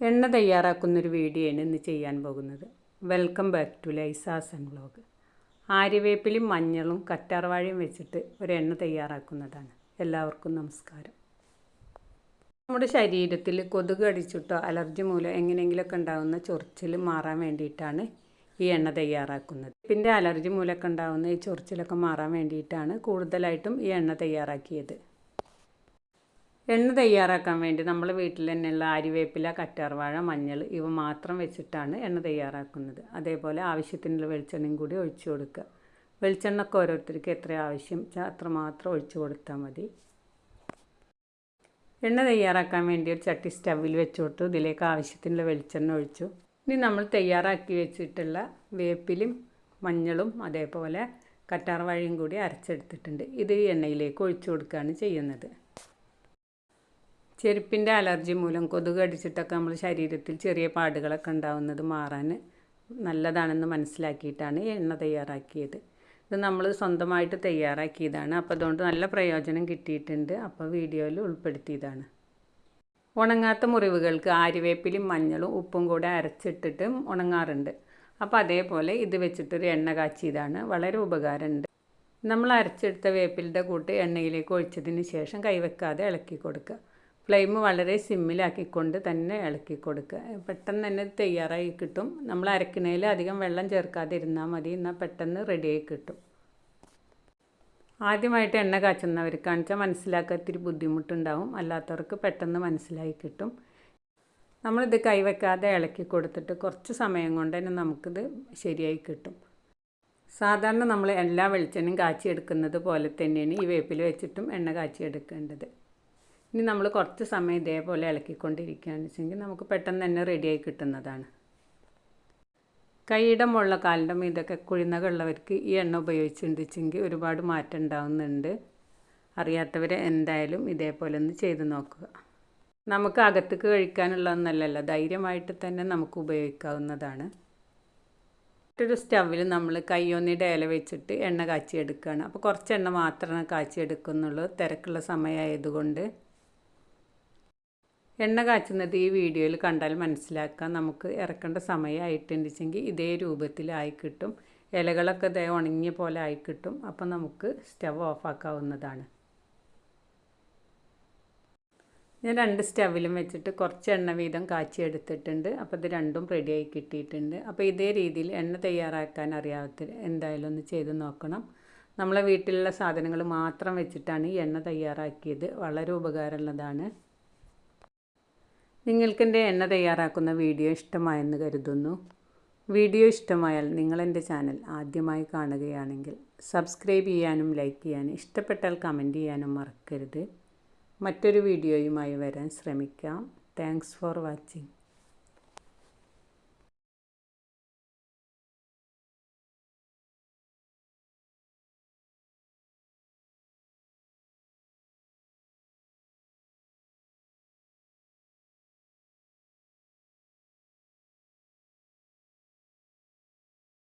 എണ്ണ തയ്യാറാക്കുന്നൊരു വീഡിയോ ആണ് ഇന്ന് ചെയ്യാൻ പോകുന്നത്. വെൽക്കം ബാക്ക് ടു ലൈസാസൻ ബ്ലോഗ് ആര്യവേപ്പിലും മഞ്ഞളും കറ്റാർവാഴയും വെച്ചിട്ട് ഒരു എണ്ണ തയ്യാറാക്കുന്നതാണ്. എല്ലാവർക്കും നമസ്കാരം. നമ്മുടെ ശരീരത്തിൽ കൊതുക് അടിച്ചിട്ടോ അലർജി മൂലം എങ്ങനെയെങ്കിലുമൊക്കെ ഉണ്ടാകുന്ന ചൊറിച്ചിൽ മാറാൻ വേണ്ടിയിട്ടാണ് ഈ എണ്ണ തയ്യാറാക്കുന്നത്. പിന്നെ അലർജി മൂലമൊക്കെ ഉണ്ടാകുന്ന ഈ ചൊറിച്ചിലൊക്കെ മാറാൻ വേണ്ടിയിട്ടാണ് കൂടുതലായിട്ടും ഈ എണ്ണ തയ്യാറാക്കിയത്. എണ്ണ തയ്യാറാക്കാൻ വേണ്ടി നമ്മൾ വീട്ടിൽ തന്നെയുള്ള അരിവേപ്പില കറ്റാർവാഴ മഞ്ഞൾ ഇവ മാത്രം വെച്ചിട്ടാണ് എണ്ണ തയ്യാറാക്കുന്നത്. അതേപോലെ ആവശ്യത്തിനുള്ള വെളിച്ചെണ്ണയും കൂടി ഒഴിച്ചു കൊടുക്കുക. വെളിച്ചെണ്ണ ഒക്കെ ഓരോരുത്തർക്ക് എത്ര ആവശ്യം അത്ര മാത്രം ഒഴിച്ചു കൊടുത്താൽ മതി. എണ്ണ തയ്യാറാക്കാൻ വേണ്ടി ഒരു ചട്ടി സ്റ്റവിൽ വെച്ചു കൊടുത്തു. ഇതിലേക്ക് ആവശ്യത്തിനുള്ള വെളിച്ചെണ്ണ ഒഴിച്ചു. ഇനി നമ്മൾ തയ്യാറാക്കി വെച്ചിട്ടുള്ള വേപ്പിലും മഞ്ഞളും അതേപോലെ കറ്റാർവാഴയും കൂടി അരച്ചെടുത്തിട്ടുണ്ട്. ഇത് എണ്ണയിലേക്ക് ഒഴിച്ചു കൊടുക്കുകയാണ് ചെയ്യുന്നത്. ചെരുപ്പിന്റെ അലർജി മൂലം കൊതുക് അടിച്ചിട്ടൊക്കെ നമ്മൾ ശരീരത്തിൽ ചെറിയ പാടുകളൊക്കെ ഉണ്ടാവുന്നത് മാറാൻ നല്ലതാണെന്ന് മനസ്സിലാക്കിയിട്ടാണ് എണ്ണ തയ്യാറാക്കിയത്. ഇത് നമ്മൾ സ്വന്തമായിട്ട് തയ്യാറാക്കിയതാണ്. അപ്പോൾ അതുകൊണ്ട് നല്ല പ്രയോജനം കിട്ടിയിട്ടുണ്ട്. അപ്പോൾ വീഡിയോയിൽ ഉൾപ്പെടുത്തിയതാണ്. ഉണങ്ങാത്ത മുറിവുകൾക്ക് ആര്യവേപ്പിലും മഞ്ഞളും ഉപ്പും കൂടെ അരച്ചിട്ടിട്ട് ഉണങ്ങാറുണ്ട്. അപ്പോൾ അതേപോലെ ഇത് വെച്ചിട്ടൊരു എണ്ണ കാച്ചിയതാണ്. വളരെ ഉപകാരമുണ്ട്. നമ്മൾ അരച്ചെടുത്ത വേപ്പിലിന്റെ കൂട്ട് എണ്ണയിലേക്ക് ഒഴിച്ചതിന് ശേഷം കൈവെക്കാതെ ഇളക്കി കൊടുക്കുക. ഫ്ലെയിം വളരെ സിമ്മിലാക്കിക്കൊണ്ട് തന്നെ ഇളക്കി കൊടുക്കുക പെട്ടെന്ന് തന്നെ തയ്യാറായി കിട്ടും. നമ്മൾ അരക്കണയിൽ അധികം വെള്ളം ചേർക്കാതിരുന്നാൽ മതി. എന്നാൽ പെട്ടെന്ന് റെഡിയായി കിട്ടും. ആദ്യമായിട്ട് എണ്ണ കാച്ചുന്നവർക്ക് വെച്ചാൽ മനസ്സിലാക്കാൻ ഇത്തിരി ബുദ്ധിമുട്ടുണ്ടാവും. അല്ലാത്തവർക്ക് പെട്ടെന്ന് മനസ്സിലായി കിട്ടും. നമ്മളിത് കൈവയ്ക്കാതെ ഇളക്കി കൊടുത്തിട്ട് കുറച്ച് സമയം കൊണ്ട് തന്നെ നമുക്കിത് ശരിയായി കിട്ടും. സാധാരണ നമ്മൾ എല്ലാ വെളിച്ചെണ്ണയും കാച്ചിയെടുക്കുന്നത് പോലെ തന്നെയാണ് ഈ വേപ്പിൽ വെച്ചിട്ടും എണ്ണ കാച്ചിയെടുക്കേണ്ടത്. ഇനി നമ്മൾ കുറച്ച് സമയം ഇതേപോലെ ഇളക്കിക്കൊണ്ടിരിക്കുകയാണെന്ന് വെച്ചെങ്കിൽ നമുക്ക് പെട്ടെന്ന് തന്നെ റെഡിയായി കിട്ടുന്നതാണ്. കൈയുടെ മുള്ള കാലിന്റെ മീതൊക്കെ കുഴിനകളുള്ളവർക്ക് ഈ എണ്ണ ഉപയോഗിച്ചിട്ടുണ്ടെങ്കിൽ ഒരുപാട് മാറ്റം ഉണ്ടാവുന്നുണ്ട്. അറിയാത്തവർ എന്തായാലും ഇതേപോലെ ഒന്ന് ചെയ്ത് നോക്കുക. നമുക്ക് അകത്തേക്ക് കഴിക്കാനുള്ളതൊന്നല്ലല്ലോ ധൈര്യമായിട്ട് തന്നെ നമുക്ക് ഉപയോഗിക്കാവുന്നതാണ്. മറ്റൊരു സ്റ്റവിൽ നമ്മൾ കയ്യൊന്നിയുടെ ഇല വെച്ചിട്ട് എണ്ണ കാച്ചിയെടുക്കുകയാണ്. അപ്പോൾ കുറച്ച് എണ്ണ മാത്രമേ കാച്ചിയെടുക്കുന്നുള്ളൂ. തിരക്കുള്ള സമയമായതുകൊണ്ട്. എണ്ണ കാച്ചുന്നത് ഈ വീഡിയോയിൽ കണ്ടാൽ മനസ്സിലാക്കാം. നമുക്ക് ഇറക്കേണ്ട സമയമായിട്ടുണ്ടെങ്കിൽ ഇതേ രൂപത്തിലായി കിട്ടും. ഇലകളൊക്കെ ദേ ഉണങ്ങിയ പോലെ ആയി കിട്ടും. അപ്പം നമുക്ക് സ്റ്റവ് ഓഫാക്കാവുന്നതാണ് ഞാൻ രണ്ട് സ്റ്റവിലും വെച്ചിട്ട് കുറച്ച് എണ്ണ വീതം കാച്ചി എടുത്തിട്ടുണ്ട്. അപ്പോൾ ഇത് രണ്ടും റെഡിയായി കിട്ടിയിട്ടുണ്ട്. അപ്പോൾ ഇതേ രീതിയിൽ എണ്ണ തയ്യാറാക്കാൻ അറിയാത്ത എന്തായാലും ഒന്ന് ചെയ്ത് നോക്കണം. നമ്മളെ വീട്ടിലുള്ള സാധനങ്ങൾ മാത്രം വെച്ചിട്ടാണ് ഈ എണ്ണ തയ്യാറാക്കിയത്. വളരെ ഉപകാരമുള്ളതാണ്. നിങ്ങൾക്കെന്റെ എണ്ണ തയ്യാറാക്കുന്ന വീഡിയോ ഇഷ്ടമായെന്ന് കരുതുന്നു. വീഡിയോ ഇഷ്ടമായാൽ നിങ്ങളെന്റെ ചാനൽ ആദ്യമായി കാണുകയാണെങ്കിൽ സബ്സ്ക്രൈബ് ചെയ്യാനും ലൈക്ക് ചെയ്യാനും ഇഷ്ടപ്പെട്ടാൽ കമന്റ് ചെയ്യാനും മറക്കരുത്. മറ്റൊരു വീഡിയോയുമായി വരാൻ ശ്രമിക്കാം. Thanks for watching.